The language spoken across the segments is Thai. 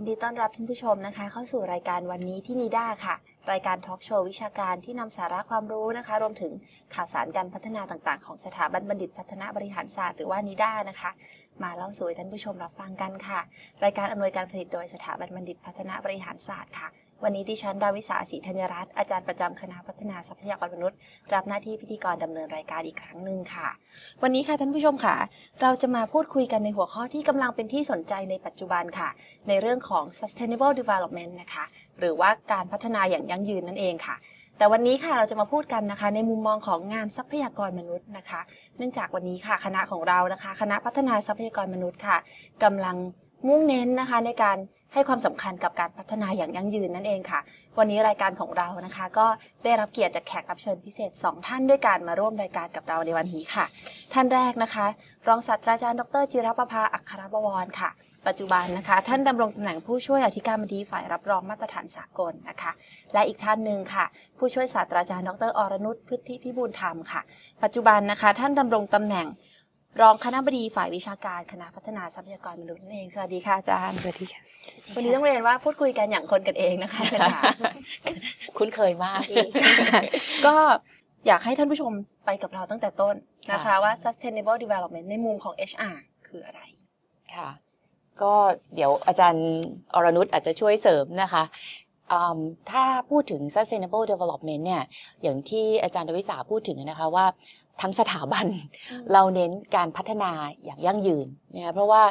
ยินดีต้อนรับท่านผู้ชมนะคะ เข้าสู่รายการวันนี้ที่นีด้าค่ะ รายการทอล์กโชว์วิชาการที่นำสาระความรู้นะคะ รวมถึงข่าวสารการพัฒนาต่างๆ ของสถาบันบัณฑิตพัฒนาบริหารศาสตร์หรือว่านิด้านะคะ มาเล่าสู่ท่านผู้ชมรับฟังกันค่ะ รายการอำนวยการผลิตโดยสถาบันบัณฑิตพัฒนาบริหารศาสตร์ค่ะ วันนี้ดิฉันดาวิสาศรีธัญรัตน์อาจารย์ประจำคณะพัฒนาทรัพยากรมนุษย์ รับหน้าที่พิธีกรดำเนินรายการอีกครั้งหนึ่งค่ะ วันนี้ค่ะท่านผู้ชมค่ะ เราจะมาพูดคุยกันในหัวข้อที่กำลังเป็นที่สนใจในปัจจุบันค่ะ ในเรื่องของ sustainable development นะคะ หรือว่าการพัฒนาอย่างยั่งยืนนั่นเองค่ะแต่วันนี้ค่ะเราจะมาพูดกันนะคะ ในมุมมองของงานทรัพยากรมนุษย์นะคะ เนื่องจากวันนี้ค่ะคณะของเรานะคะ คณะพัฒนาทรัพยากรมนุษย์ค่ะกำลังมุ่งเน้นนะคะในการ ให้ความสำคัญกับการพัฒนาอย่างยั่งยืนนั่นเองค่ะ วันนี้รายการของเรานะคะ ก็ได้รับเกียรติจากแขกรับเชิญพิเศษ 2 ท่านด้วยการมาร่วมรายการกับเราในวันนี้ค่ะ ท่านแรกนะคะ รองศาสตราจารย์ดรจิรประภาอัครบวรค่ะ ปัจจุบันนะคะ ท่านดำรงตำแหน่งผู้ช่วยอธิการบดีฝ่ายรับรองมาตรฐานสากลนะคะ และอีกท่านหนึ่งค่ะ ผู้ช่วยศาสตราจารย์ดรอรนุชพฤทธิพิบูลธรรมค่ะ ปัจจุบันนะคะ ท่านดำรงตำแหน่ง รองคณะบดีฝ่ายวิชาการคณะพัฒนาทรัพยากรมนุษย์นั่นเอง สวัสดีค่ะอาจารย์ สวัสดีค่ะ วันนี้ต้องเรียนว่าพูดคุยกันอย่างคนกันเองนะคะอาจารย์ค่ะคุ้นเคยมาก ก็อยากให้ท่านผู้ชมไปกับเราตั้งแต่ต้นนะคะค่ะว่า sustainable development ในมุมของ HR คืออะไร ค่ะ ก็เดี๋ยวอาจารย์อรนุชอาจจะช่วยเสริมนะคะอืมถ้าพูดถึง sustainable development เนี่ย อย่างที่อาจารย์ดวิสาพูดถึงนะคะว่า ทั้งสถาบันอืมเราเน้นการพัฒนาอย่างยั่งยืนนะคะเพราะว่า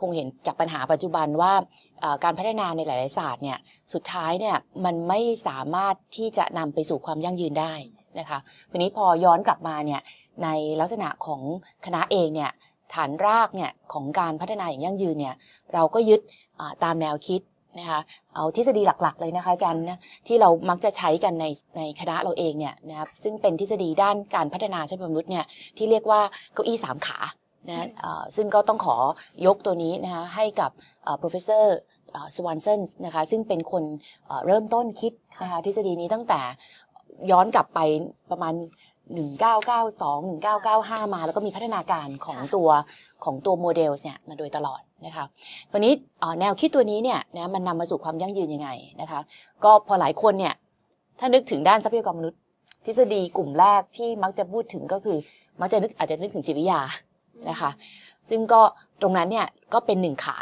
คงเห็นจากปัญหาปัจจุบันว่าเอ่อการพัฒนาในหลาย ๆ ศาสตร์เนี่ยสุดท้ายเนี่ยมันไม่สามารถที่จะนำไปสู่ความยั่งยืนได้นะคะทีนี้พอย้อนกลับมาเนี่ยในลักษณะของคณะเองเนี่ยฐานรากเนี่ยของการพัฒนาอย่างยั่งยืนเนี่ยเราก็ยึดอ่าตามแนวคิด นะคะเอาทฤษฎีหลักๆ เลยนะคะอาจารย์นะที่เรามักจะใช้กันในในคณะเราเองเนี่ยนะครับซึ่งเป็นทฤษฎีด้านการพัฒนาทรัพยากรมนุษย์เนี่ยที่เรียกว่าเก้าอี้สามขานะเอ่อซึ่งก็ต้องขอยกตัวนี้นะคะให้กับเอ่อ professor สวานเซนนะคะซึ่งเป็นคนเอ่อเริ่มต้นคิดนะคะทฤษฎีนี้ตั้งแต่ย้อนกลับไปประมาณ 1992 1995 มา แล้วก็มีพัฒนาการของค่ะตัวของตัวโมเดลเนี่ยมาโดยตลอดนะคะวันนี้เอ่อแนวคิดตัวนี้เนี่ยนะมันนำมาสู่ความยั่งยืนยังไงนะคะก็พอหลายคนเนี่ยถ้านึกถึงด้านทรัพยากรมนุษย์ ทฤษฎีกลุ่มแรกที่มักจะพูดถึงก็คือมักจะนึกอาจจะนึกถึงจิตวิทยานะคะซึ่งก็ตรงนั้นเนี่ยก็เป็นหนึ่งขา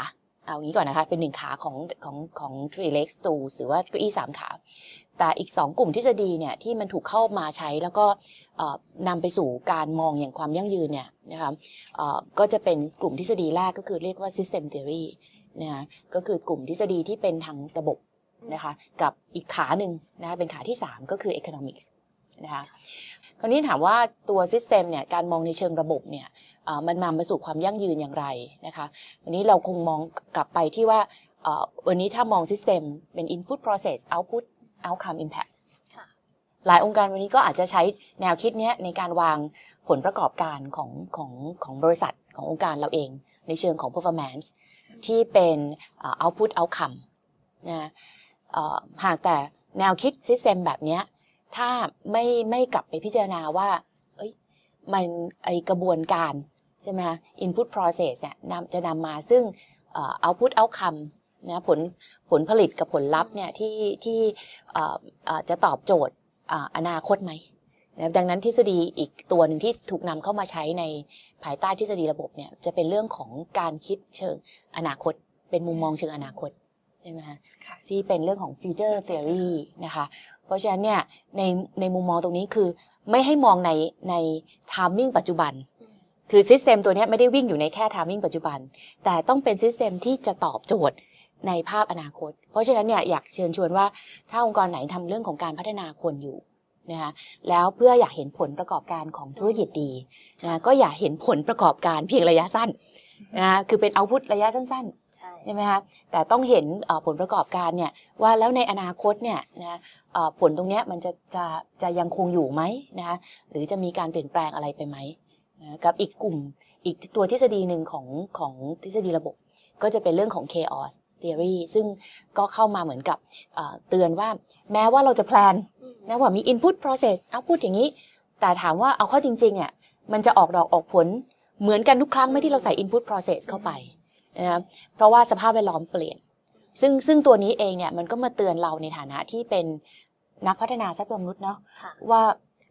เอางี้ก่อนนะคะเป็นหนึ่งขาของของของ three leg stools หรือว่าเก้าอี้สามขา แต่อีกสองกลุ่มทฤษฎีเนี่ยที่มันถูกเข้ามาใช้แล้วก็นำไปสู่การมองอย่างความยั่งยืนเนี่ยนะคะก็จะเป็นกลุ่มทฤษฎีแรกก็คือเรียกว่า system theory นะคะก็คือกลุ่มทฤษฎีที่เป็นทางระบบนะคะกับอีกขาหนึ่งนะคะเป็นขาที่ 3 ก็คือ economics นะคะคราวนี้ถามว่าตัว system เนี่ยการมองในเชิงระบบเนี่ยมันนำไปสู่ความยั่งยืนอย่างไรนะคะวันนี้เราคงมองกลับไปที่ว่าวันนี้ถ้ามอง System เป็น Input Process Output Outcome Impact ค่ะหลายองค์การวันนี้ก็อาจจะใช้แนวคิดเนี้ยในการวางผลประกอบการของของของบริษัทขององค์การเราเอง ในเชิงของ performance ที่เป็นเอ่อ output outcome นะเอ่อหากแต่แนวคิด system แบบเนี้ยถ้าไม่ไม่กลับไปพิจารณาว่าเอ้ยมันไอกระบวนการ ใช่ไหมคะ input process เนี่ยนำจะนำมาซึ่งเอ่อ output outcome นะผลผลผลิตกับผลลัพธ์เนี่ยที่ที่เอ่อเอ่อจะตอบโจทย์อ่าอนาคตไหมนะดังนั้นทฤษฎีอีกตัวหนึ่งที่ถูกนำเข้ามาใช้ในภายใต้ทฤษฎีระบบเนี่ยจะเป็นเรื่องของการคิดเชิงอนาคต เป็นมุมมองเชิงอนาคตใช่ไหมคะค่ะที่เป็นเรื่องของ future theory นะคะ เพราะฉะนั้นเนี่ยในในมุมมองตรงนี้คือไม่ให้มองในใน timing ปัจจุบัน คือ system ตัวเนี้ยไม่ได้วิ่งอยู่ในแค่ timing ปัจจุบัน แต่ต้องเป็น system ที่จะตอบโจทย์ ในภาพอนาคต เพราะฉะนั้นเนี่ยอยากเชิญชวนว่าถ้าองค์กรไหนทำเรื่องของการพัฒนาคนอยู่นะคะแล้วเพื่ออยากเห็นผลประกอบการของธุรกิจดีนะก็อย่าเห็นผลประกอบการเพียงระยะสั้นนะคือเป็นเอาพุทระยะสั้นๆใช่ใช่ไหมคะแต่ต้องเห็นเอ่อผลประกอบการเนี่ยว่าแล้วในอนาคตเนี่ยนะเอ่อผลตรงเนี้ยมันจะจะจะยังคงอยู่ไหมนะคะหรือจะมีการเปลี่ยนแปลงอะไรไปไหมนะกับอีกกลุ่มอีกตัวทฤษฎีหนึ่งของของทฤษฎีระบบ ก็จะเป็นเรื่องของ chaos theory ซึ่งก็เข้ามาเหมือนกับเอ่อเตือนว่าแม้ว่าเราจะแพลนนะว่ามี input process output อย่างนี้ แต่ถามว่าเอาเข้าจริงๆเนี่ยมันจะออกดอกออกผลเหมือนกันทุกครั้งไหม่ที่เราใส่ input process เข้าไปนะครับเพราะว่าสภาพแวดล้อมเปลี่ยน ซึ่งซึ่งตัวนี้เองเนี่ยมันก็มาเตือนเราในฐานะที่เป็นนักพัฒนาทรัพยากรมนุษย์เนาะค่ะว่า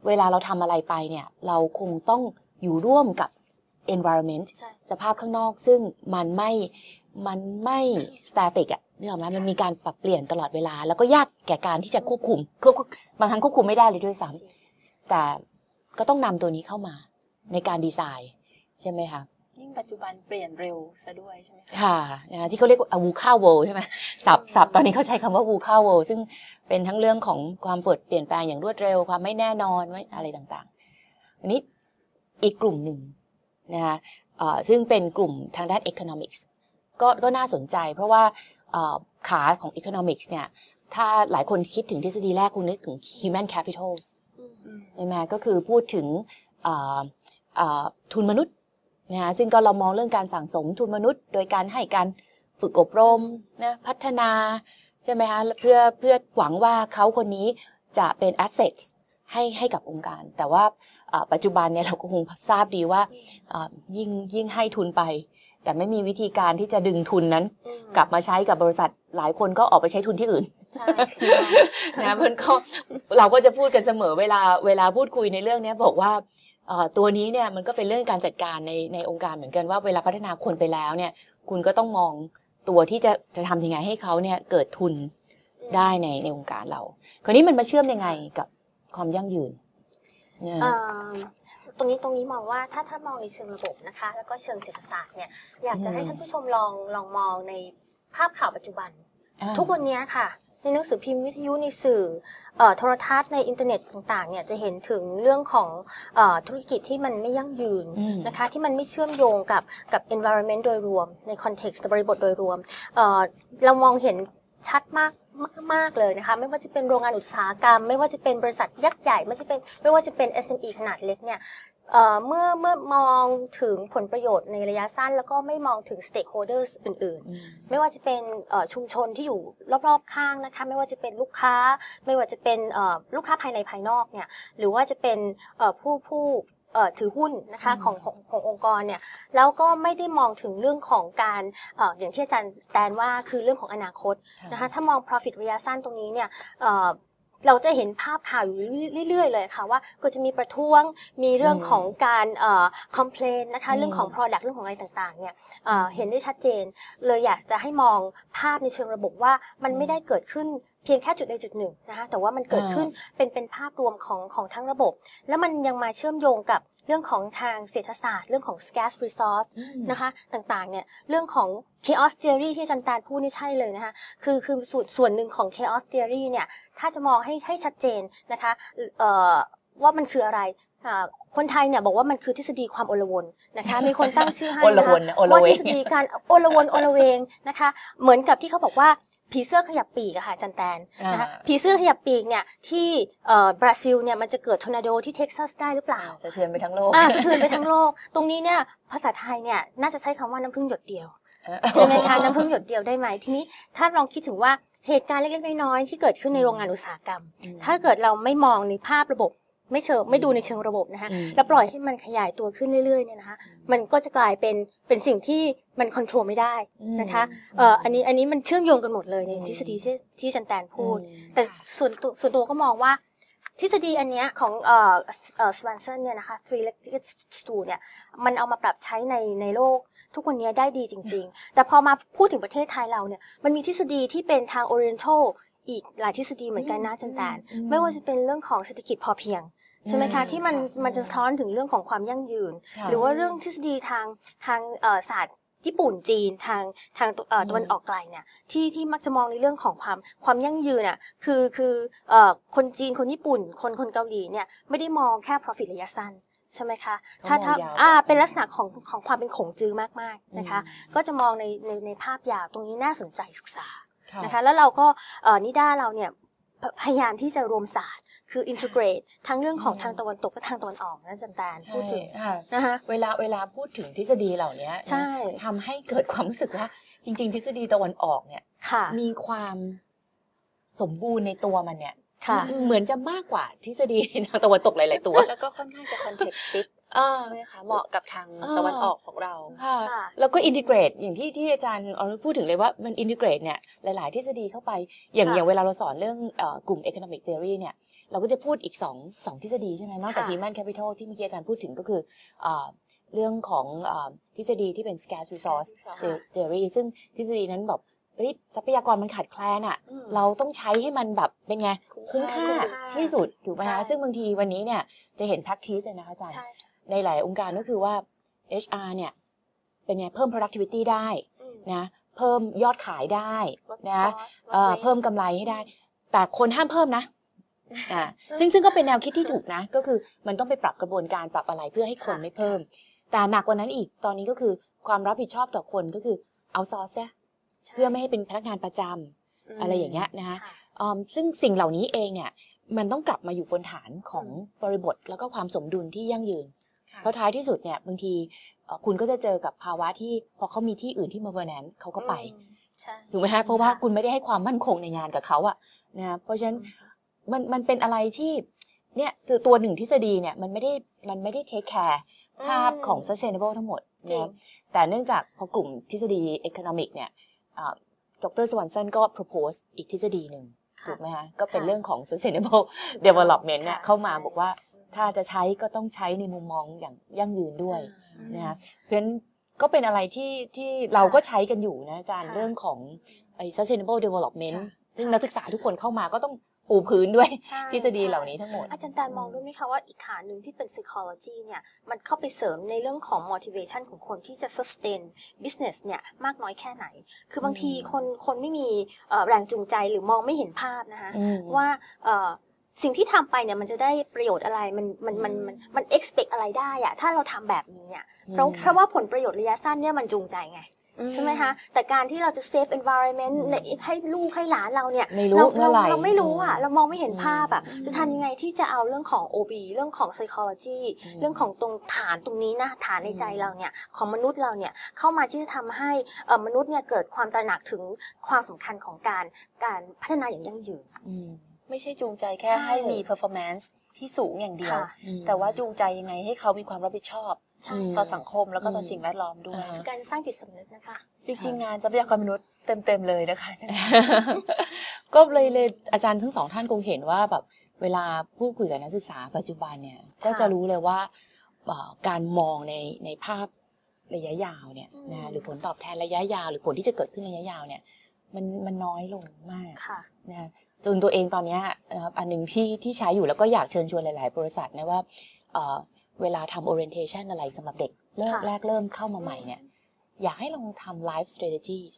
เวลาเราทำอะไรไปเนี่ยเราคงต้องอยู่ร่วมกับ environment ใช่สภาพข้างนอกซึ่งมันไม่ มันไม่ static อะนึกออกไหมมันมีการปรับเปลี่ยนตลอดเวลา แล้วก็ยากแก่การที่จะควบคุมควบคุมบางครั้งควบคุมไม่ได้เลยด้วยซ้ำแต่ก็ต้องนำตัวนี้เข้ามาในการดีไซน์ใช่ไหมคะยิ่งปัจจุบันเปลี่ยนเร็วซะด้วยใช่ไหมคะค่ะนะคะที่เขาเรียกว่าวูคาโวใช่ไหมศัพท์ศัพท์ตอนนี้เขาใช้คำว่าวูคาโวซึ่งเป็นทั้งเรื่องของความเปิดเปลี่ยนแปลงอย่างรวดเร็วความไม่แน่นอนไว้อะไรต่างๆ อันนี้อีกกลุ่มหนึ่งนะคะเอ่อซึ่งเป็นกลุ่มทางด้าน economics ก็ก็น่าสนใจ เพราะว่าเอ่อขาของ economics เนี่ย ถ้าหลายคนคิดถึงทฤษฎีแรกคุณนึกถึง human capitals อืมใช่ไหมก็คือพูดถึงเอ่อเอ่อทุนมนุษย์นะคะซึ่งก็เรามองเรื่องการสั่งสมทุนมนุษย์ โดยการให้การฝึกอบรมนะพัฒนาใช่ไหมคะเพื่อเพื่อหวังว่าเขาคนนี้จะเป็น asset ให้ให้กับองค์การ แต่ว่าเอ่อปัจจุบันเนี่ยเราก็คงทราบดีว่าเอ่อยิ่งยิ่งให้ทุนไป แต่ไม่มีวิธีการที่จะดึงทุนนั้นอืมกลับมาใช้กับบริษัทหลายคนก็ออกไปใช้ทุนที่อื่นใช่นะมันก็เราก็จะพูดกันเสมอเวลาเวลาพูดคุยในเรื่องเนี้ยบอกว่าเอ่อตัวนี้เนี่ยมันก็เป็นเรื่องการจัดการในในองค์การเหมือนกันว่าเวลาพัฒนาคนไปแล้วเนี่ย คุณก็ต้องมองตัวที่จะจะทำยังไงให้เขาเนี่ยเกิดทุนได้ในในองค์การเรา คราวนี้มันมาเชื่อมยังไงกับความยั่งยืนเนี่ยเอ่อ ตรงนี้ตรงนี้มองว่าถ้าถ้ามองในเชิงระบบนะคะ แล้วก็เชิงเศรษฐศาสตร์เนี่ยอยากจะให้ท่านผู้ชมลองลองมองในภาพข่าวปัจจุบันอ่าทุกวันนี้ค่ะ ในหนังสือพิมพ์วิทยุในสื่อเอ่อโทรทัศน์ในอินเทอร์เน็ตต่างๆเนี่ยจะเห็นถึงเรื่องของเออธุรกิจที่มันไม่ยั่งยืนอืมนะคะที่มันไม่เชื่อมโยงกับกับ environment โดยรวมใน context บริบทโดยรวมเอ่อเรามองเห็นชัดมาก มาก ๆ เลยนะคะ ไม่ว่าจะเป็นโรงงานอุตสาหกรรม ไม่ว่าจะเป็นบริษัทยักษ์ใหญ่ ไม่ว่าจะเป็นไม่ว่าจะเป็น SME ขนาดเล็กเนี่ยเอ่อเมื่อเมื่อมองถึงผลประโยชน์ในระยะสั้น แล้วก็ไม่มองถึง stakeholders อื่นๆอืมไม่ว่าจะเป็นเอ่อชุมชนที่อยู่รอบ ๆ ข้างนะคะ ไม่ว่าจะเป็นลูกค้า ไม่ว่าจะเป็นเอ่อลูกค้าภายในภายนอกเนี่ย หรือว่าจะเป็นเอ่อผู้ผู้เอ่อ ถือหุ้นนะคะอืมของของขององค์กรเนี่ยแล้วก็ไม่ได้มองถึงเรื่องของการเอ่ออย่างที่อาจารย์แตนว่าคือเรื่องของอนาคตนะคะถ้ามอง profit ระยะสั้นตรงนี้เนี่ยเอ่อเราจะเห็นภาพข่าวอยู่เรื่อยๆ เลยค่ะว่าก็จะมีประท้วงมีเรื่องของการเอ่อ complain นะคะอืมเรื่องของ product เรื่องของอะไรต่างๆเนี่ยเอ่อเห็นได้ชัดเจน เลยอยากจะให้มองภาพในเชิงระบบว่ามันไม่ได้เกิดขึ้น เพียงแค่จุดใดจุดหนึ่งนะคะแต่ว่ามันเกิดขึ้นเป็นเป็นภาพรวมของของทั้งระบบ แล้วมันยังมาเชื่อมโยงกับเรื่องของทางเศรษฐศาสตร์ เรื่องของ scarce resource อืมนะคะต่างๆเนี่ยเรื่องของ chaos theory ที่อาจันตาลพูดนี่ใช่เลยนะคะคือคือส่วนส่วนหนึ่งของ chaos theory เนี่ยถ้าจะมองให้ให้ชัดเจนนะคะเอ่อว่ามันคืออะไรอ่าคนไทยเนี่ยบอกว่ามันคือทฤษฎีความโอลวนนะคะมีคนตั้งชื่อให้โอละนะวคะนนะโอละว่าเวทฤงษฎีการโอละวนโอละเวงนะคะเหมือนกับที่เขาบอกว่า ผีเสื้อขยับปีกอะค่ะอาจันแตนนะคะอ่าผีเสื้อขยับปีกเนี่ยที่เอ่อบราซิลเนี่ยมันจะเกิดทอร์นาโดที่เท็กซัสได้หรือเปล่าสะเทือนไปทั้งโลกอ่าสะเทือนไปทั้งโลก ตรงนี้เนี่ยภาษาไทยเนี่ยน่าจะใช้คำว่าน้ำพึ่งหยดเดียวใช่ไหมคะน้ำพึ่งหยดเดียวได้ไหมทีนี้ถ้าลองคิดถึงว่าเหตุการณ์เล็กๆน้อยๆที่เกิดขึ้นในโรงงานอุตสาหกรรมอืมถ้าเกิดเราไม่มองในภาพระบบ ไม่เชิงไม่ดูในเชิงระบบนะคะอืมแล้วปล่อยให้มันขยายตัวขึ้นเรื่อยๆเนี่ยนะคะมันก็จะกลายเป็นเป็นสิ่งที่มันควบคุมไม่ได้นะคะเอ่ออันนี้อันนี้มันเชื่อมโยงกันหมดเลยในอืมทฤษฎีที่ที่จันแตนพูดอืมแต่ส่วนตัวส่วนตัวก็มองว่าทฤษฎีอันเนี้ยของเอ่อเอ่อสว a นเซนเนี่ยนะคะ three legged stool เนี่ยมันเอามาปรับใช้ในในโลกทุกวันนี้ได้ดีจริง ๆ แต่พอมาพูดถึงประเทศไทยเราเนี่ยมันมีทฤษฎีที่เป็นทาง Oriental อีกหลายทฤษฎีเหมือนกันนะจันแตนอืมไม่ว่าจะเป็นเรื่องของเศรษฐกิจพอเพียง ใช่ไหมคะอืมที่มันค่ะมันจะสะท้อนถึงเรื่องของความยั่งยืนค่ะหรือว่าเรื่องทฤษฎีทางทางเอ่อศาสตร์ญี่ปุ่นจีนทางทางตัวเอ่ออืมตะวันออกไกลเนี่ยที่ที่มักจะมองในเรื่องของความความยั่งยืนอะคือคือเอ่อคนจีนคนญี่ปุ่น คนคนเกาหลีเนี่ยไม่ได้มองแค่ profit ระยะสั้นใช่ไหมคะ ถ้าถ้าเขามองยาวอ่ากว่าเป็นลักษณะของของความเป็นขงจื้อมากๆนะคะ ก็จะมองในในในภาพยาวตรงนี้น่าสนใจศึกษาค่ะนะคะแล้วเราก็เอ่อนิด้าเราเนี่ย พพยายามที่จะรวมศาสตร์ คือ integrate ทั้งเรื่องของอืมทางตะวันตกและทางตะวันออกนะจันแตนพูพูดดถึถึงงค่ะนะคะเวลาเวลาพูดถึงทฤษฎีเหล่านี้นะใช่ทำให้เกิดความรู้สึกว่าจริง ๆ ทฤษฎีตะวันออกเนี่ยค่ะมีความสมบูรณ์ในตัวมันเนี่ยค่ะเหมือนจะมากกว่าทฤษฎีทางตะวันตกหลาย ๆ ตัว แล้วก็ค่อนข้างจะคอนเทกต์ฟิตเออ ใช่ไหมคะเหมาะกับทางเออตะวันออกของเราค่ะค่ะแล้วก็อินทิเกรตอย่างที่ที่อาจารย์เอาพูดถึงเลยว่ามันอินทิเกรตเนี่ยหลาย ๆ ทฤษฎีเข้าไปอย่างค่ะอย่างเวลาเราสอนเรื่องเอ่อกลุ่ม economic theory เนี่ยเราก็จะพูดอีกสองสองทฤษฎีใช่ไหมนอกจากค่ะ human capital ที่เมื่อกี้อาจารย์พูดถึงก็คือเอ่อเรื่องของเอ่อทฤษฎีที่เป็น scarce resource ค่ะ theory ซึ่งทฤษฎีนั้นแบบเฮ้ยทรัพยากรมันขาดแคลนอะอืมเราต้องใช้ให้มันแบบเป็นไงคุ้มค่าคุ้มค่าที่สุดถูกไหมใช่คะซึ่งบางทีวันนี้เนี่ยจะเห็น practice เลยนะคะอาจารย์ ใช่ในหลายองค์การก็คือว่า HR เนี่ยเป็นไงเพิ่ม productivity ได้อืมนะเพิ่มยอดขายได้นะ Workforce เอ่อ Workplace เพิ่มกำไรให้ได้ แต่คนห้ามเพิ่มนะอ่าซึ่งซึ่งก็เป็นแนวคิดที่ถูกนะ ก็คือมันต้องไปปรับกระบวนการปรับอะไรเพื่อให้คนค่ะไม่เพิ่ม แต่หนักกว่านั้นอีกตอนนี้ก็คือความรับผิดชอบต่อคนก็คือเอาซอร์ซะใช่เพื่อไม่ให้เป็นพนักงานประจำอะไรอย่างเงี้ยนะคะค่ะอืมซึ่งสิ่งเหล่านี้เองเนี่ยมันต้องกลับมาอยู่บนฐานของบริบทแล้วก็ความสมดุลที่ยั่งยืนค่ะ เพราะท้ายที่สุดเนี่ยบางทีเอ่อคุณก็จะเจอกับภาวะที่พอเขามีที่อื่นที่มาเบอร์แนนเขาก็ไปอืมใช่ถูกไหมฮะเพราะว่าค่ะคุณไม่ได้ให้ความมั่นคงในงานกับเขาอะนะเพราะฉะนั้นมันมันเป็นอะไรที่เนี่ยตัวตัวหนึ่งทฤษฎีเนี่ยมันไม่ได้มันไม่ได้เทคแคร์ภาพของ sustainable ทั้งหมดจริงนะแต่เนื่องจากพอกลุ่มทฤษฎี economic เนี่ยดรสวันสันก็ propose อีกทฤษฎีหนึ่งค่ะถูกไหมฮะก็เป็นค่ะเรื่องของ sustainable development เนี่ยค่ะเข้ามาใช่บอกว่า ถ้าจะใช้ก็ต้องใช้ในมุมมองอย่างยั่งยืนด้วยอ่านะคะเพราะฉะนั้นก็เป็นอะไรที่ที่เราก็ใช้กันอยู่นะอาจารย์ค่ะเรื่องของไอ้ sustainable development ค่ะซึ่งนักศึกษาทุกคนเข้ามาก็ต้องปูพื้นด้วยใช่ทฤษฎีใช่เหล่านี้ทั้งหมด อาจารย์แตนมองด้วยไหมคะว่าอีกขาหนึ่งที่เป็น psychology เนี่ยมันเข้าไปเสริมในเรื่องของ motivation ของคนที่จะ sustain business เนี่ยมากน้อยแค่ไหน คือบางทีอืมคนคนไม่มีเอ่อแรงจูงใจหรือมองไม่เห็นภาพนะคะอืมว่าเอ่อ สิ่งที่ทำไปเนี่ยมันจะได้ประโยชน์อะไรมันมันมันมันมัน expect อะไรได้อะถ้าเราทำแบบนี้อะเพราะอืมเพราะว่าผลประโยชน์ระยะสั้นเนี่ยมันจูงใจไงใช่ไหมคะ แต่การที่เราจะ save environment ในให้ลูกให้หลานเราเนี่ยไม่รู้เราเมื่อไหร่เราไม่รู้อะ เรามองไม่เห็นภาพอะอืมจะทำยังไงที่จะเอาเรื่องของ OB เรื่องของ psychology อืมเรื่องของตรงฐานตรงนี้นะฐานในใจเราเนี่ยของมนุษย์เราเนี่ยเข้ามาที่จะทำให้เอ่อมนุษย์เนี่ยเกิดความตระหนักถึงความสำคัญของการการพัฒนาอย่างยั่งยืนอืม ไม่ใช่จูงใจแค่ใช่ให้มี performance ที่สูงอย่างเดียว ค่ะ แต่ว่าจูงใจยังไงให้เขามีความรับผิดชอบ ใช่อืม ต่อสังคมแล้วก็ต่ออมสิ่งแวดล้อมด้วย อ่าฮะการสร้างจิตสำนึกนะคะ จริง ๆ งานทรัพยากรมนุษย์เต็ม ๆ เลยนะคะใช่ไหมก็เลยเลยอาจารย์ทั้งสองท่านคงเห็นว่าแบบเวลาพูดคุยกับนักศึกษาปัจจุบันเนี่ยก็จะรู้เลยว่าเอ่อการมองในในภาพระยะยาวเนี่ยอืม นะหรือผลตอบแทนระยะยาว หรือผลที่จะเกิดขึ้นระยะยาวเนี่ยมันมันน้อยลงมากค่ะ นะคะ จนตัวเองตอนเนี้ยนะครับอันหนึ่งที่ที่ใช้อยู่แล้วก็อยากเชิญชวนหลาย ๆ บริษัทนะว่าเอ่อเวลาทำ orientation อะไรสำหรับเด็กเริ่มค่ะแรกเริ่มเข้ามาใหม่เนี่ยอยากให้ลองทำ life strategies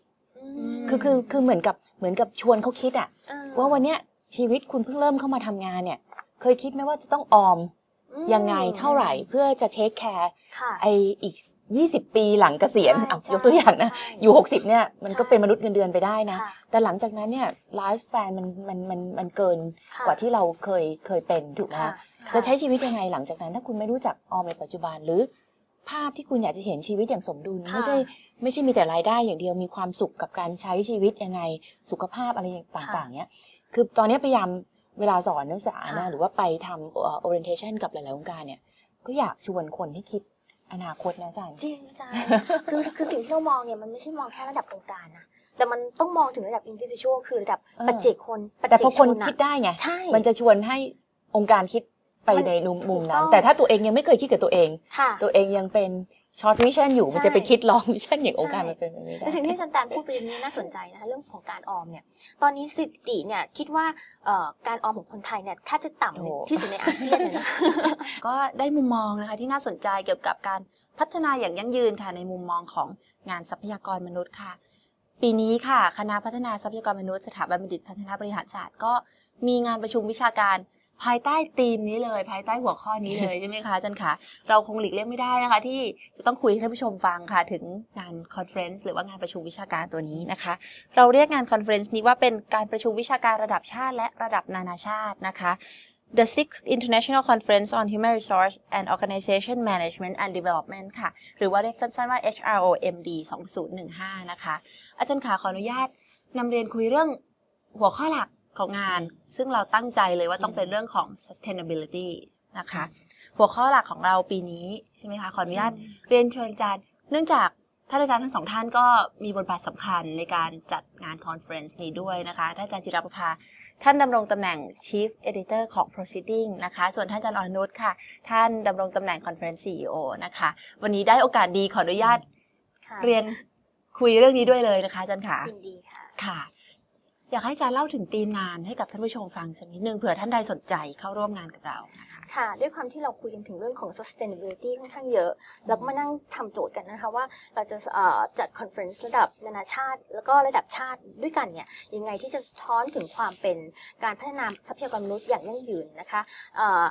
มคือคือคือเหมือนกับเหมือนกับชวนเขาคิดอะเออว่าวันเนี้ยชีวิตคุณเพิ่งเริ่มเข้ามาทำงานเนี่ย เคยคิดไหมว่าจะต้องออมอืม ยังไงเท่าไหร่เพื่อจะเทคแคร์ค่ะไออีก 20 ปีหลังเกษียณใช่อะใช่ยกตัวอย่างนะใช่อยู่ 60 เนี่ย มันก็ใช่เป็นมนุษย์เงินเดือนไปได้นะค่ะแต่หลังจากนั้นเนี่ยไลฟ์ส p ปนมันมันมันมันเกินค่ะกว่าที่เราเคยเคยเป็นถูกไหมค่ะคะจะใช้ชีวิตยังไงหลังจากนั้น ถ้าคุณไม่รู้จักออมในปัจจุบันหรือภาพที่คุณอยากจะเห็นชีวิตอย่างสมดุลค่ะไม่ใช่ไม่ใช่มีแต่รายได้อย่างเดียวมีความสุขกับการใช้ชีวิตยังไง สุขภาพอะไรต่างๆเนี่ยคือตอนนี้พยายาม เวลาสอนนักศึกษาค่ะนะหรือว่าไปทำเอ่อ orientation กับหลายๆองค์การเนี่ย ก็อยากชวนคนให้คิดอนาคตนะอาจารย์จริงอาจารย์คือคือสิ่งที่เรามองเนี่ยมันไม่ใช่มองแค่ระดับองค์การนะแต่มันต้องมองถึงระดับ individual คือระดับเออปัจเจกคนปัจแต่เจพกอชคนนคิดอะได้ไงใช่มันจะชวนให้องค์การคิดไปมันในมุมนั้นถูกต้องแต่ถ้าตัวเองยังไม่เคยคิดกับตัวเองค่ะตัวเองยังเป็น short vision อยู่ใช่มันจะไปคิด long vision อย่างองค์การใช่มันเป็นไปไม่ได้แต่สิ่งที่อาจารย์แตนพูดประเด็นนี้น่าสนใจนะคะเรื่องของการออมเนี่ยตอนนี้สถิติเนี่ยคิดว่าเอ่อการออมของคนไทยเนี่ยแทบจะต่ำในโอ้ที่สุดในอาเซียนเลยนะก็ได้มุมมองนะคะที่น่าสนใจเกี่ยวกับการพัฒนาอย่างยั่งยืนค่ะในมุมมองของงานทรัพยากรมนุษย์ค่ะ ปีนี้ค่ะ คณะพัฒนาทรัพยากรมนุษย์สถาบันบัณฑิตพัฒนาบริหารศาสตร์ก็มีงานประชุมวิชาการ ภายใต้ธีมนี้เลย ภายใต้หัวข้อนี้เลยใช่ไหมคะอาจารย์คะเราคงหลีกเลี่ยงไม่ได้นะคะ ที่จะต้องคุยให้ท่านผู้ชมฟังค่ะ ถึงงานคอนเฟรนซ์หรือว่างานประชุมวิชาการตัวนี้นะคะ เราเรียกงานคอนเฟรนซ์นี้ว่าเป็นการประชุมวิชาการระดับชาติ และระดับนานาชาตินะคะ The Sixth International Conference on Human Resource and Organization Management and Development ค่ะ หรือว่าเรียกสั้นๆว่า HROMD 2015 นะคะ อาจารย์ขาขออนุญาตนำเรียนคุยเรื่องหัวข้อหลัก ของงาน ซึ่งเราตั้งใจเลยว่าต้องเป็นเรื่องของ sustainability นะคะ หัวข้อหลักของเราปีนี้ใช่ไหมคะขออนุญาตเรียนเชิญอาจารย์ เนื่องจากท่านอาจารย์ทั้งสองท่านก็มีบทบาทสำคัญในการจัดงานคอนเฟอเรนซ์นี้ด้วยนะคะท่านอาจารย์จิรประภา ท่านดำรงตำแหน่ง Chief Editor ของ Proceeding นะคะ ส่วนท่านอาจารย์อรนุชค่ะ ท่านดำรงตำแหน่ง Conference CEO นะคะ วันนี้ได้โอกาสดีขออนุญาตค่ะเรียนคุยเรื่องนี้ด้วยเลยนะคะอาจารย์ค่ะยินดีค่ะค่ะ อยากให้อาจารย์เล่าถึงธีมงานให้กับท่านผู้ชมฟังสักนิดนึงเผื่อท่านใดสนใจเข้าร่วมงานกับเรานะคะค่ะ ด้วยความที่เราคุยกันถึงเรื่องของ sustainability ค่อนข้างเยอะ เราก็มานั่งทำโจทย์กันนะคะว่าเราจะจัดคอนเฟอเรนซ์ระดับนานาชาติ แล้วก็ระดับชาติด้วยกันเนี่ยยังไงที่จะสะท้อนถึงความเป็นการพัฒนาทรัพยากรมนุษย์อย่างยั่งยืนนะคะเอ่อ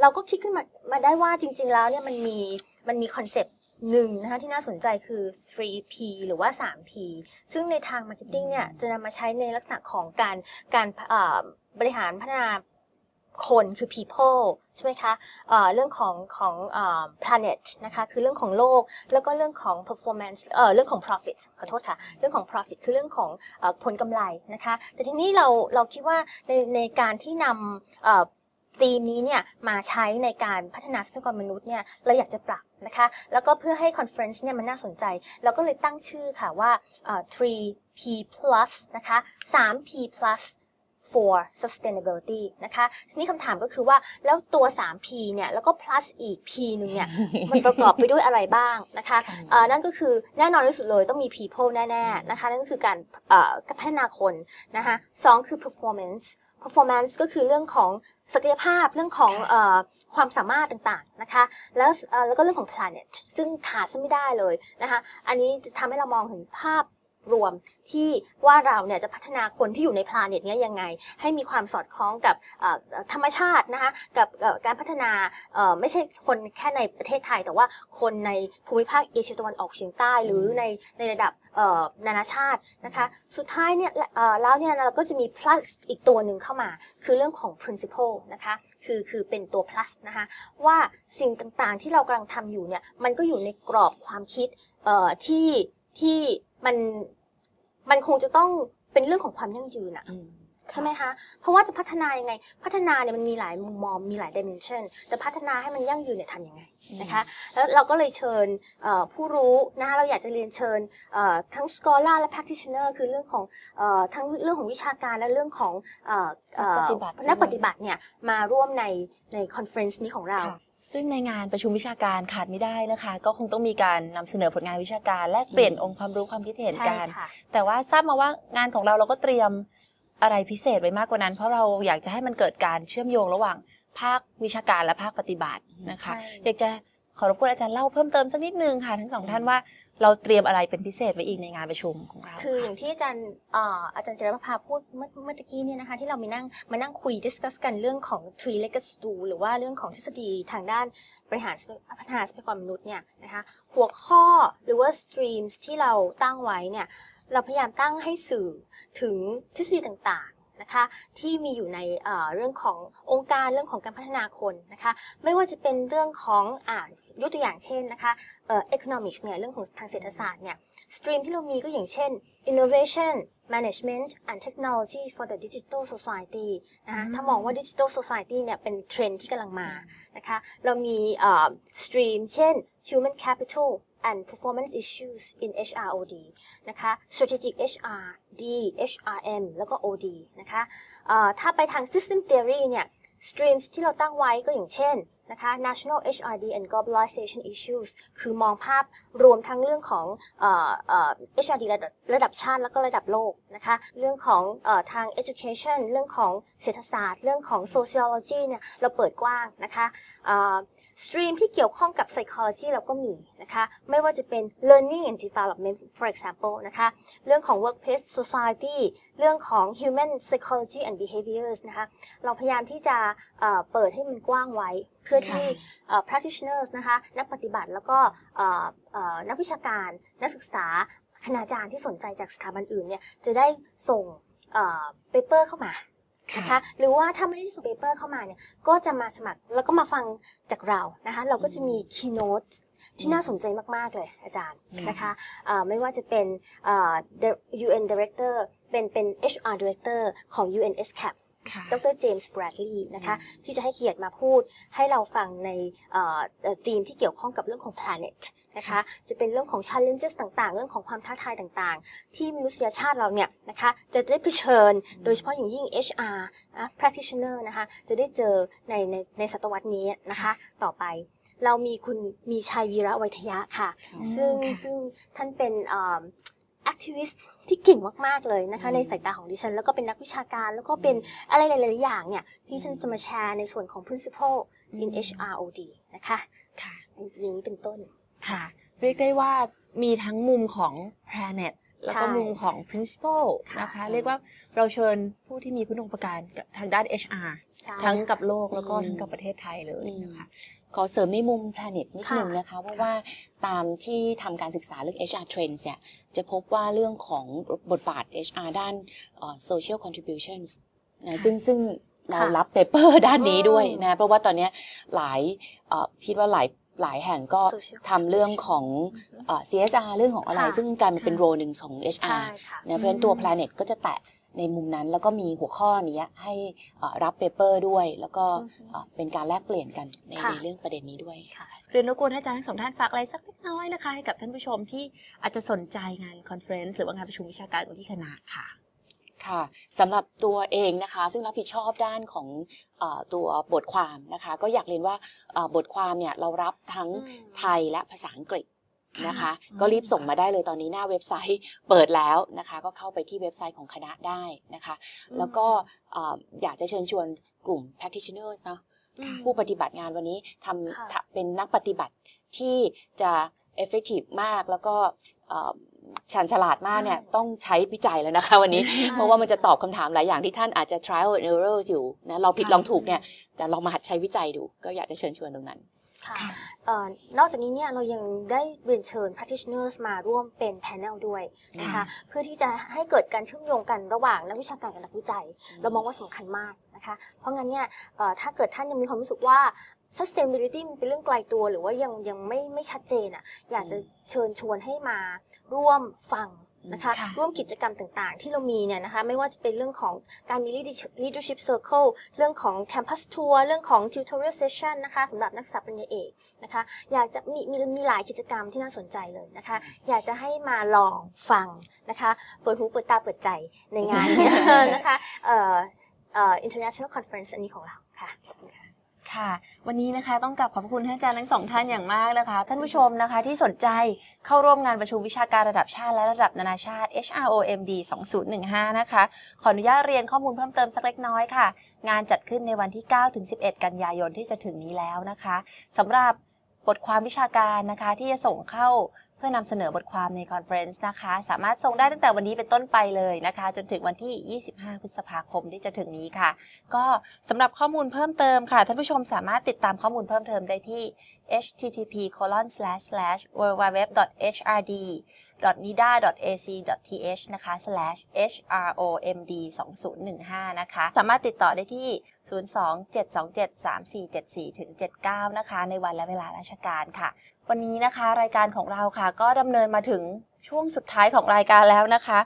เราก็คิดขึ้นมามาได้ว่าจริง ๆ แล้วเนี่ยมันมีมันมีคอนเซปต์ หนึ่งนะคะที่น่าสนใจคือ 3P หรือว่า 3P ซึ่งในทาง Marketing เนี่ยจะนำมาใช้ในลักษณะของการการเอ่อบริหารพัฒนาคนคือ people ใช่ไหมคะเอ่อเรื่องของของเอ่อ planet นะคะคือเรื่องของโลก แล้วก็เรื่องของ performance เอ่อเรื่องของ profit ขอโทษค่ะ เรื่องของ profit คือเรื่องของเอ่อผลกำไรนะคะ แต่ทีนี้เราเราคิดว่าในในการที่นำเอ่อธีมนี้เนี่ยมาใช้ในการพัฒนาทรัพยากรมนุษย์เนี่ยเราอยากจะปรับ นะคะ แล้วก็เพื่อให้คอนเฟอเรนซ์เนี่ยมันน่าสนใจ เราก็เลยตั้งชื่อค่ะว่าเอ่อ 3P plus นะคะ 3P plus for sustainability นะคะ ทีนี้คำถามก็คือว่าแล้วตัว 3P เนี่ย แล้วก็ plus อีก P หนึงเนี่ย มันประกอบไปด้วยอะไรบ้างนะคะเอ่อนั่นก็คือแน่นอนที่สุดเลยต้องมี people แน่ ๆ นะคะ นั่นก็คือการเอ่อการพัฒนาคนนะคะสองคือ performance performance ก็คือเรื่องของศักยภาพเรื่องของค่ะเอ่อความสามารถต่างๆนะคะแล้วเอ่อแล้วก็เรื่องของ planet ซึ่งขาดซะไม่ได้เลยนะคะอันนี้จะทำให้เรามองถึงภาพ รวมที่ว่าเราเนี่ยจะพัฒนาคนที่อยู่ใน planet เนี้ยยังไง ให้มีความสอดคล้องกับเอ่อธรรมชาตินะคะกับเอ่อการพัฒนาเอ่อไม่ใช่คนแค่ในประเทศไทย แต่ว่าคนในภูมิภาคเอเชียตะวันออกเฉียงใต้ หรือในในระดับเอ่อนานาชาตินะคะสุดท้ายเนี่ยเอ่อแล้วเนี่ยเราก็จะมี plus อีกตัวหนึ่งเข้ามา คือเรื่องของ principle นะคะคือคือเป็นตัว plus นะคะว่าสิ่งต่างๆที่เรากำลังทำอยู่เนี่ยมันก็อยู่ในกรอบความคิดเอ่อที่ที่มัน มันคงจะต้องเป็นเรื่องของความยั่งยืนอะ ใช่ไหมคะ เพราะว่าจะพัฒนายังไง พัฒนาเนี่ยมันมีหลายมุมมองมีหลายดิเมนชันแต่พัฒนาให้มันยั่งยืนเนี่ยทำยังไงนะคะ แล้วเราก็เลยเชิญเอ่อผู้รู้นะคะเราอยากจะเรียนเชิญเอ่อทั้ง scholar และ practitioner คือเรื่องของเอ่อทั้งเรื่องของวิชาการและเรื่องของเอ่อเอ่อนักปฏิบัตินักปฏิบัติเนี่ยมาร่วมในในคอนเฟอเรนซ์นี้ของเราค่ะซึ่งในงานประชุมวิชาการขาดไม่ได้นะคะ ก็คงต้องมีการนำเสนอผลงานวิชาการ แลกเปลี่ยนองค์ความรู้ความคิดเห็นใช่กันค่ะแต่ว่าทราบมาว่างานของเราเราก็เตรียม อะไรพิเศษไว้มากกว่านั้น เพราะเราอยากจะให้มันเกิดการเชื่อมโยงระหว่างภาควิชาการและภาคปฏิบัตินะคะใช่อยากจะขอรบกวนอาจารย์เล่าเพิ่มเติมสักนิดนึงค่ะทั้งสองท่านว่าเราเตรียมอะไรเป็นพิเศษไว้อีกในงานประชุมของเรา คืออย่างที่อาจารย์เอ่ออาจารย์จิรประภาพูดเมื่อเมื่อตะกี้เนี่ยนะคะที่เรามีนั่งมานั่งคุยดิสคัสกันเรื่องของ three legged stool หรือว่าเรื่องของทฤษฎีทางด้านบริหารพัฒนาทรัพยากรมนุษย์เนี่ยนะคะหัวข้อหรือว่า streams ที่เราตั้งไว้เนี่ย เราพยายามตั้งให้สื่อถึงทฤษฎีต่างๆนะคะที่มีอยู่ในเอ่อเรื่องขององค์การเรื่องของการพัฒนาคนนะคะไม่ว่าจะเป็นเรื่องของอ่ายกตัวอย่างเช่นนะคะเอ่อ economics เนี่ยเรื่องของทางเศรษฐศาสตร์เนี่ยสตรีมที่เรามีก็อย่างเช่น innovation management and technology for the digital society นะคะอืมถ้ามองว่า digital society เนี่ยเป็นเทรนด์ที่กำลังมานะคะเรามีสตรีมเช่น human capital and performance issues in HROD นะคะ strategic HR D HRM แล้วก็ OD นะคะถ้าไปทาง system theory เนี่ย streams ที่เราตั้งไว้ก็อย่างเช่น นะคะ national HRD and globalization issues คือมองภาพรวมทั้งเรื่องของเอ่อเอ่อ HRD ระดับระดับชาติแล้วก็ระดับโลกนะคะ เรื่องของเอ่อทาง education เรื่องของเศรษฐศาสตร์ เรื่องของ sociology เนี่ยเราเปิดกว้างนะคะสตรีมที่เกี่ยวข้องกับ psychology เราก็มีนะคะ ไม่ว่าจะเป็น learning and development for example นะคะ เรื่องของ workplace society เรื่องของ human psychology and behaviors นะคะ เราพยายามที่จะเปิดให้มันกว้างไว้เพื่อที่เอ่อ practitioners นะคะนักปฏิบัติแล้วก็เอ่อเอ่อนักวิชาการ นักศึกษาคณาจารย์ที่สนใจจากสถาบันอื่นเนี่ยจะได้ส่งเอ่อ paper เข้ามานะคะหรือว่าถ้าไม่ได้ส่ง paper เข้ามาเนี่ยก็จะมาสมัครแล้วก็มาฟังจากเรานะคะเราก็จะมี keynote ที่น่าสนใจมาก ๆ เลยอาจารย์ค่ะนะคะเอ่อไม่ว่าจะเป็นเอ่อ the UN Director เป็นเป็น HR Director ของ UNSCAP ค่ะ ดรเจมส์แบรดลีย์นะคะที่จะให้เกียรติมาพูดให้เราฟังในธีมที่เกี่ยวข้องกับเรื่องของ planet นะคะจะเป็นเรื่องของ challenges ต่างๆ เรื่องของความท้าทายต่างๆ ที่มนุษยชาติเราเนี่ยนะคะจะได้เผชิญ โดยเฉพาะอย่างยิ่ง HR นะ practitioner นะคะจะได้เจอในในในศตวรรษนี้นะคะต่อไปเรามีคุณมีชัยวีระไวยทยะค่ะค่ะ ซึ่งค่ะซึ่งท่านเป็น แอคทิวิสต์ที่เก่งมากๆเลยนะคะอืมในสายตาของดิฉัน แล้วก็เป็นนักวิชาการ แล้วก็เป็นอะไรหลายๆอย่างเนี่ยที่ฉันจะมาแชร์ในส่วนของ principle in HROD นะคะค่ะอย่างนี้เป็นต้นค่ะ เรียกได้ว่ามีทั้งมุมของ planet แล้วก็ใช่มุมของ principle ค่ะนะคะ เรียกว่าเราเชิญผู้ที่มีคุณอุปการกับทางด้าน HR ใช่ทั้งกับโลกแล้วก็อืมทั้งกับประเทศไทยเลยนะคะ ขอเสริมในมุม planet นิดค่ะนึงนะคะ เพราะว่าตามที่ทำการศึกษาเรื่อง HR trends เนี่ยจะพบว่าเรื่องของบทบาท HR ด้าน social contributions นะค่ะซึ่งซึ่งเราค่ะรับเปเปอร์ด้านนี้ด้วยอืมนะ เพราะว่าตอนเนี้ยหลายเอ่อคิดว่าหลายหลายแห่งก็ Social ทำเรื่องของเอ่อ CSR เรื่องของอะไรค่ะซึ่งกลายมาเป็นค่ะโรหนึ่งของใช่ HR ค่ะนะเพราะฉะนั้นตัวอืม planet ก็จะแตะ ในมุมนั้นแล้วก็มีหัวข้อนี้ให้เอ่อรับเปเปอร์ด้วย แล้วก็อือฮึเอ่อเป็นการแลกเปลี่ยนกันในค่ะในเรื่องประเด็นนี้ด้วยค่ะเรียนรบกวนให้อาจารย์ทั้งสองท่านฝากอะไรสักเล็กน้อยนะคะให้กับท่านผู้ชมที่อาจจะสนใจงานคอนเฟรนซ์หรือว่างานประชุมวิชาการของที่คณะค่ะค่ะสำหรับตัวเองนะคะซึ่งรับผิดชอบด้านของเออตัวบทความนะคะ ก็อยากเรียนว่าเอ่อบทความเนี่ยเรารับทั้งอืมไทยและภาษาอังกฤษ นะคะค่ะก็รีบส่งมาได้เลยตอนนี้หน้าเว็บไซต์เปิดแล้วนะคะ ก็เข้าไปที่เว็บไซต์ของคณะได้นะคะ แล้วก็เอ่ออยากจะเชิญชวนกลุ่ม practitioners เนาะอืมผู้ปฏิบัติงานวันนี้ทค่ะำทำเป็นนักปฏิบัติที่จะ effective มากแล้วก็เอ่อชาญฉลาดมากเนี่ยใช่ต้องใช้วิจัยแล้วนะคะวันนี้ใช่เพราะว่ามันจะตอบคำถามหลายอย่างที่ท่านอาจจะ trial and error อยู่นะเราผิดค่ะลองถูกเนี่ยจะลองมาหัดใช้วิจัยดู ก็อยากจะเชิญชวนตรงนั้นค่ะเอ่อ นอกจากนี้เนี่ยเรายังได้เรียนเชิญ practitioners มาร่วมเป็น panel ด้วยนะคะค่ะเพื่อที่จะให้เกิดการเชื่อมโยงกันระหว่างนักวิชาการกับนักวิจัย เรามองว่าสำคัญมากนะคะเพราะงั้นเนี่ยเอ่อถ้าเกิดท่านยังมีความรู้สึกว่า sustainability มันเป็นเรื่องไกลตัวหรือว่ายังยังไม่ไม่ชัดเจนอะอยากจะเชิญชวนให้มาร่วมฟัง นะคะค่ะร่วมกิจกรรมต่างๆ ที่เรามีเนี่ยนะคะไม่ว่าจะเป็นเรื่องของการมี leadership- leadership circle เรื่องของ campus tour เรื่องของ tutorial session นะคะสำหรับนักศึกษาปริญญาเอกนะคะอยากจะมีมีมีหลายกิจกรรมที่น่าสนใจเลยนะคะ อยากจะให้มาลองฟังนะคะเปิดหูเปิดตาเปิดใจในงานเนี้นะคะเอ่อเอ่อ international conference อันนี้ของเราค่ะขอบ ค่ะ วันนี้นะคะต้องกลับขอบคุณท่านอาจารย์ทั้งสองท่านอย่างมากนะคะ ท่านผู้ชมนะคะที่สนใจเข้าร่วมงานประชุมวิชาการระดับชาติและระดับนานาชาติ HROMD 2015 นะคะ ขออนุญาตเรียนข้อมูลเพิ่มเติมสักเล็กน้อยค่ะ งานจัดขึ้นในวันที่ 9-11 กันยายนที่จะถึงนี้แล้วนะคะสำหรับบทความวิชาการนะคะที่จะส่งเข้า พื่อนำเสนอบทความในคอนเฟรนซ์นะคะ สามารถส่งได้ตั้งแต่วันนี้เป็นต้นไปเลยนะคะ จนถึงวันที่ 25 พฤษภาคมที่จะถึงนี้ค่ะ ก็สำหรับข้อมูลเพิ่มเติมค่ะ ท่านผู้ชมสามารถติดตามข้อมูลเพิ่มเติมได้ที่ http www.hrd nida.ac.th นะคะ slash hromd 2015นะคะ สามารถติดต่อได้ที่ 027273474ถึง79 นะคะ ในวันและเวลาราชการค่ะ วันนี้นะคะรายการของเราค่ะ ก็ดำเนินมาถึงช่วงสุดท้ายของรายการแล้วนะคะ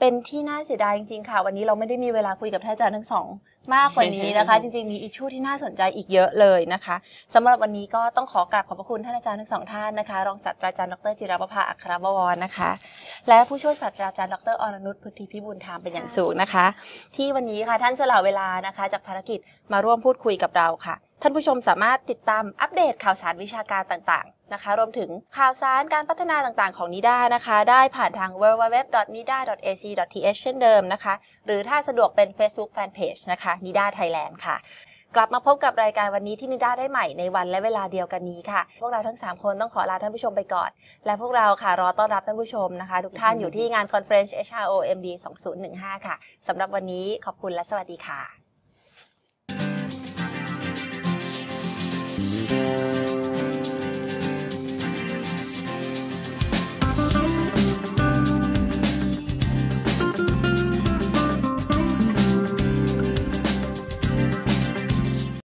เป็นที่น่าเสียดายจริงๆค่ะ วันนี้เราไม่ได้มีเวลาคุยกับท่านอาจารย์ทั้งสองมากกว่านี้นะคะ จริงๆมีอิชชูที่น่าสนใจอีกเยอะเลยนะคะสำหรับวันนี้ก็ต้องขอกราบขอบพระคุณท่านอาจารย์ทั้งสองท่านนะคะ รองศาสตราจารย์ดรจิรประภาอัครบวรนะคะ และผู้ช่วยศาสตราจารย์ดรอรนุชพุทธิพิบูลธรรมเป็นอย่างสูงนะคะ ที่วันนี้ค่ะท่านสละเวลานะคะ จากภารกิจมาร่วมพูดคุยกับเราค่ะ ท่านผู้ชมสามารถติดตามอัปเดตข่าวสารวิชาการต่างๆ นะคะ รวมถึงข่าวสารการพัฒนาต่างๆของนิด้านะคะ ได้ผ่านทาง www.nida.ac.th เช่นเดิมนะคะ หรือถ้าสะดวกเป็น Facebook Fanpage นะคะนิด้าไทยแลนด์ค่ะกลับมาพบกับรายการวันนี้ที่นิด้าได้ใหม่ในวันและเวลาเดียวกันนี้ค่ะ พวกเราทั้ง 3 คนต้องขอลาท่านผู้ชมไปก่อน และพวกเราค่ะรอต้อนรับท่านผู้ชมนะคะ ทุกท่านอยู่ที่งานคอนเฟรนซ์ HROMD 2015 ค่ะสำหรับวันนี้ขอบคุณและสวัสดีค่ะ